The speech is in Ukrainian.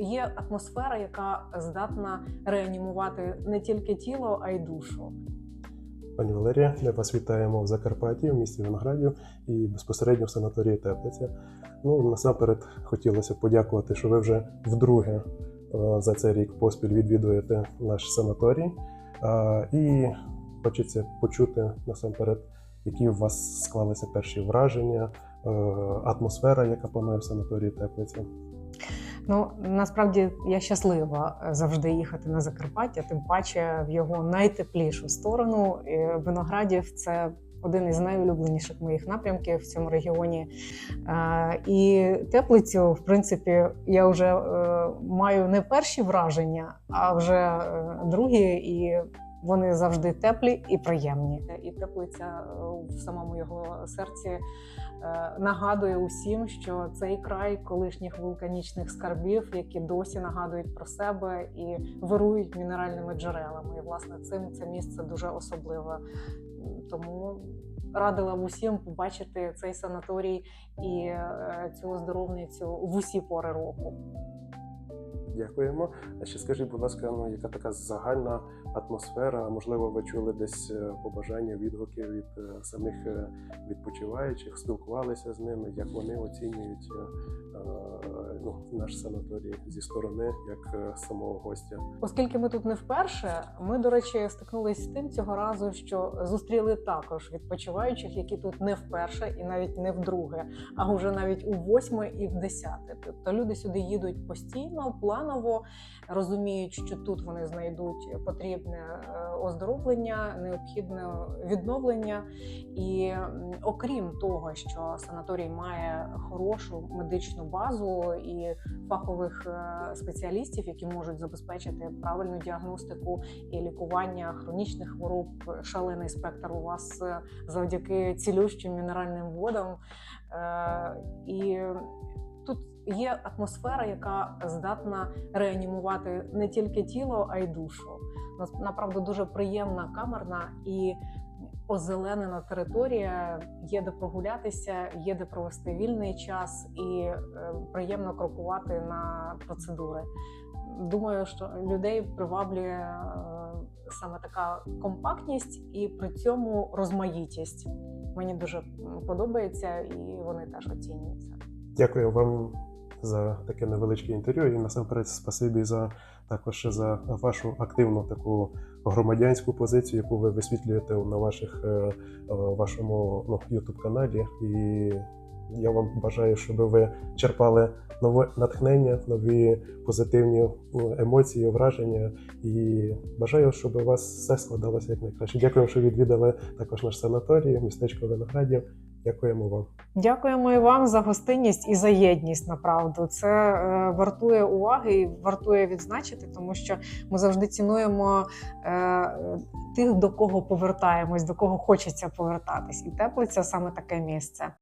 є атмосфера, яка здатна реанімувати не тільки тіло, а й душу. Пані Валерія, ми вас вітаємо в Закарпатті, в місті Виноградів і безпосередньо в санаторії Теплиця. Ну, насамперед хотілося б подякувати, що ви вже вдруге е, за цей рік поспіль відвідуєте наш санаторій. Е, І хочеться почути насамперед, які у вас склалися перші враження, е, атмосфера, яка панує в санаторії Теплиця. Ну насправді я щаслива е, завжди їхати на Закарпаття, тим паче в його найтеплішу сторону. Виноградів це один із найулюбленіших моїх напрямків в цьому регіоні. Е, І теплицю, в принципі, я вже е, маю не перші враження, а вже другі і. Вони завжди теплі і приємні. І теплиця е, в самому його серці е, нагадує усім, що цей край колишніх вулканічних скарбів, які досі нагадують про себе і вирують мінеральними джерелами. І власне цим це місце дуже особливе. Тому радила б усім побачити цей санаторій і е, цю оздоровницю в усі пори року. Дякуємо. А ще скажіть, будь ласка, ну яка така загальна атмосфера? Можливо, ви чули десь е, побажання, відгуки від е, самих е, відпочиваючих, спілкувалися з ними, як вони оцінюють ну, наш санаторій зі сторони як самого гостя. Оскільки ми тут не вперше, ми, до речі, стикнулися з тим цього разу, що зустріли також відпочиваючих, які тут не вперше і навіть не вдруге, а вже навіть у восьме і в десяте. Тобто люди сюди їдуть постійно, планово, розуміють, що тут вони знайдуть потрібне е, оздоровлення, необхідне відновлення. І окрім того, що санаторій має хорошу медичну базу і фахових е, спеціалістів, які можуть забезпечити правильну діагностику і лікування хронічних хвороб. Шалений спектр у вас е, завдяки цілющим мінеральним водам. І тут є атмосфера, яка здатна реанімувати не тільки тіло, а й душу. Нас- Направду дуже приємна камерна і озеленена територія. Є де прогулятися, є де провести вільний час і е, приємно крокувати на процедури. Думаю, що людей приваблює е, саме така компактність і при цьому розмаїтість. Мені дуже подобається, і вони теж оцінюються. Дякую вам за таке невеличке інтерв'ю і насамперед спасибі за також за вашу активну таку громадянську позицію, яку ви висвітлюєте на ваших е, вашому ну, youtube каналі. І я вам бажаю, щоб ви черпали нове натхнення, нові позитивні ну, емоції, враження. І бажаю, щоб у вас все складалося як найкраще. Дякую, що відвідали також наш санаторій, містечко Виноградів. Дякуємо вам. Дякуємо і вам за гостинність і за єдність. Направду це е, вартує уваги і вартує відзначити, тому що ми завжди цінуємо е, тих, до кого повертаємось, до кого хочеться повертатись. І теплиця саме таке місце.